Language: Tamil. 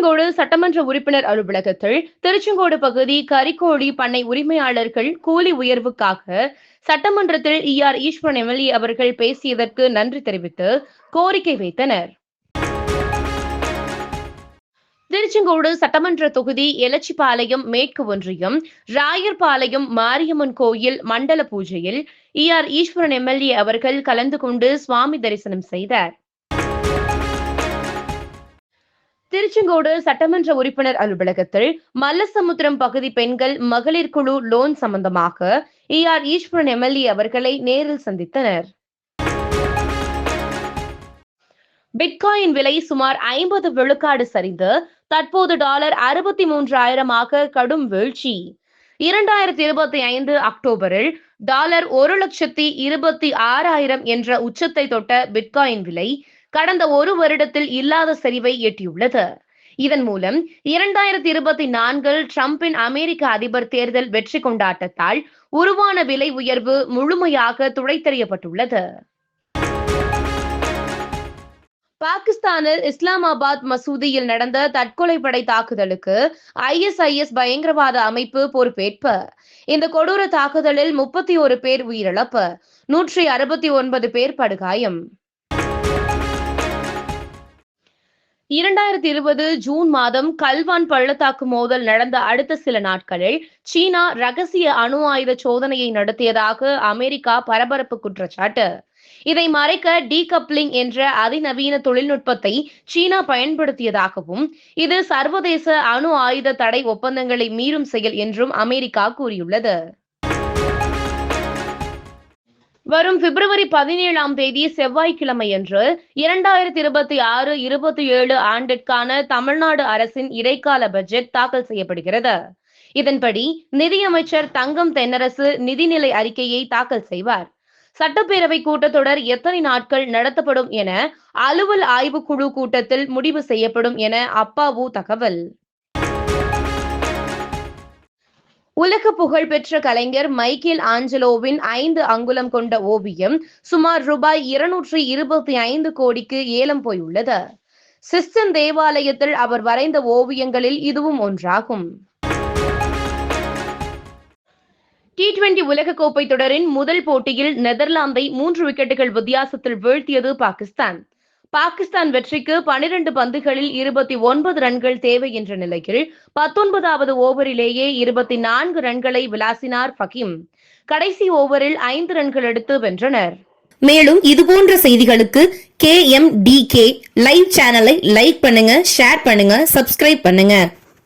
திருச்செங்கோடு சட்டமன்ற உறுப்பினர் அலுவலகத்தில் திருச்செங்கோடு பகுதி கரிக்கோழி பண்ணை உரிமையாளர்கள் கூலி உயர்வுக்காக சட்டமன்றத்தில் இ ஆர் ஈஸ்வரன் எம்எல்ஏ அவர்கள் பேசியதற்கு நன்றி தெரிவித்து கோரிக்கை வைத்தனர். திருச்செங்கோடு சட்டமன்ற தொகுதி எலச்சிபாளையம் மேற்கு ஒன்றியம் ராயர்பாளையம் மாரியம்மன் கோயில் மண்டல பூஜையில் இ ஆர் ஈஸ்வரன் எம்எல்ஏ அவர்கள் கலந்து கொண்டு சுவாமி தரிசனம் செய்தார். திருச்செங்கோடு சட்டமன்ற உறுப்பினர் அலுவலகத்தில் மல்லசமுத்திரம் பகுதி பெண்கள் மகளிர் குழு லோன் சம்பந்தமாக இ ஆர் ஈஸ்வரன் எம்எல்ஏ அவர்களை நேரில் சந்தித்தனர். பிட்காயின் விலை சுமார் ஐம்பது விழுக்காடு சரிந்து தற்போது டாலர் அறுபத்தி மூன்று ஆயிரமாக கடும் வீழ்ச்சி. இரண்டாயிரத்தி இருபத்தி ஐந்து அக்டோபரில் டாலர் ஒரு லட்சத்தி இருபத்தி ஆறாயிரம் என்ற உச்சத்தை தொட்ட பிட்காயின் விலை கடந்த ஒரு வருடத்தில் இல்லாத சரிவை எட்டியுள்ளது. இதன் மூலம் இரண்டாயிரத்தி இருபத்தி நான்கில் டிரம்பின் அமெரிக்க அதிபர் தேர்தல் வெற்றி கொண்டாட்டத்தால் உருவான விலை உயர்வு முழுமையாக துடைத்தறியப்பட்டுள்ளது. பாகிஸ்தானில் இஸ்லாமாபாத் மசூதியில் நடந்த தற்கொலை படை தாக்குதலுக்கு ஐஎஸ்ஐஎஸ் பயங்கரவாத அமைப்பு பொறுப்பேற்பு. இந்த கொடூர தாக்குதலில் முப்பத்தி ஒரு பேர் உயிரிழப்பு நூற்றி அறுபத்தி ஒன்பது பேர் படுகாயம். இரண்டாயிரத்தி இருபது ஜூன் மாதம் கல்வான் பள்ளத்தாக்கு மோதல் நடந்த அடுத்த சில நாட்களில் சீனா ரகசிய அணு ஆயுத சோதனையை நடத்தியதாக அமெரிக்கா பரபரப்பு குற்றச்சாட்டு. இதை மறைக்க டீகப்ளிங் என்ற அதிநவீன தொழில்நுட்பத்தை சீனா பயன்படுத்தியதாகவும் இது சர்வதேச அணு ஆயுத தடை ஒப்பந்தங்களை மீறும் செயல் என்றும் அமெரிக்கா கூறியுள்ளது. வரும் பிப்ரவரி பதினேழாம் தேதி செவ்வாய்க்கிழமையன்று இரண்டாயிரத்தி இருபத்தி ஆறு இருபத்தி ஏழு ஆண்டிற்கான தமிழ்நாடு அரசின் இடைக்கால பட்ஜெட் தாக்கல் செய்யப்படுகிறது. இதன்படி நிதியமைச்சர் தங்கம் தென்னரசு நிதிநிலை அறிக்கையை தாக்கல் செய்வார். சட்டப்பேரவை கூட்டத்தொடர் எத்தனை நாட்கள் நடத்தப்படும் என அலுவல் ஆய்வுக்குழு கூட்டத்தில் முடிவு செய்யப்படும் என அப்பாவு தகவல். உலக புகழ்பெற்ற கலைஞர் மைக்கேல் ஆஞ்சலோவின் ஐந்து அங்குலம் கொண்ட ஓவியம் சுமார் ரூபாய் இருநூற்றி இருபத்தி ஐந்து கோடிக்கு ஏலம் போயுள்ளது. சிஸ்டன் தேவாலயத்தில் அவர் வரைந்த ஓவியங்களில் இதுவும் ஒன்றாகும். டி டுவெண்டி உலகக்கோப்பை தொடரின் முதல் போட்டியில் நெதர்லாந்தை மூன்று விக்கெட்டுகள் வித்தியாசத்தில் வீழ்த்தியது பாகிஸ்தான். பாகிஸ்தான் வெற்றிக்கு பனிரெண்டு பந்துகளில் இருபத்தி ஒன்பது ரன்கள் தேவை என்ற நிலையில் பத்தொன்பதாவது ஓவரிலேயே இருபத்தி நான்கு ரன்களை விளாசினார் ஃபகீம். கடைசி ஓவரில் ஐந்து ரன்கள் எடுத்து வென்றனர். மேலும் இதுபோன்ற செய்திகளுக்கு K M D K live சேனலை லைக் பண்ணுங்க ஷேர் பண்ணுங்க சப்ஸ்கிரைப் பண்ணுங்க.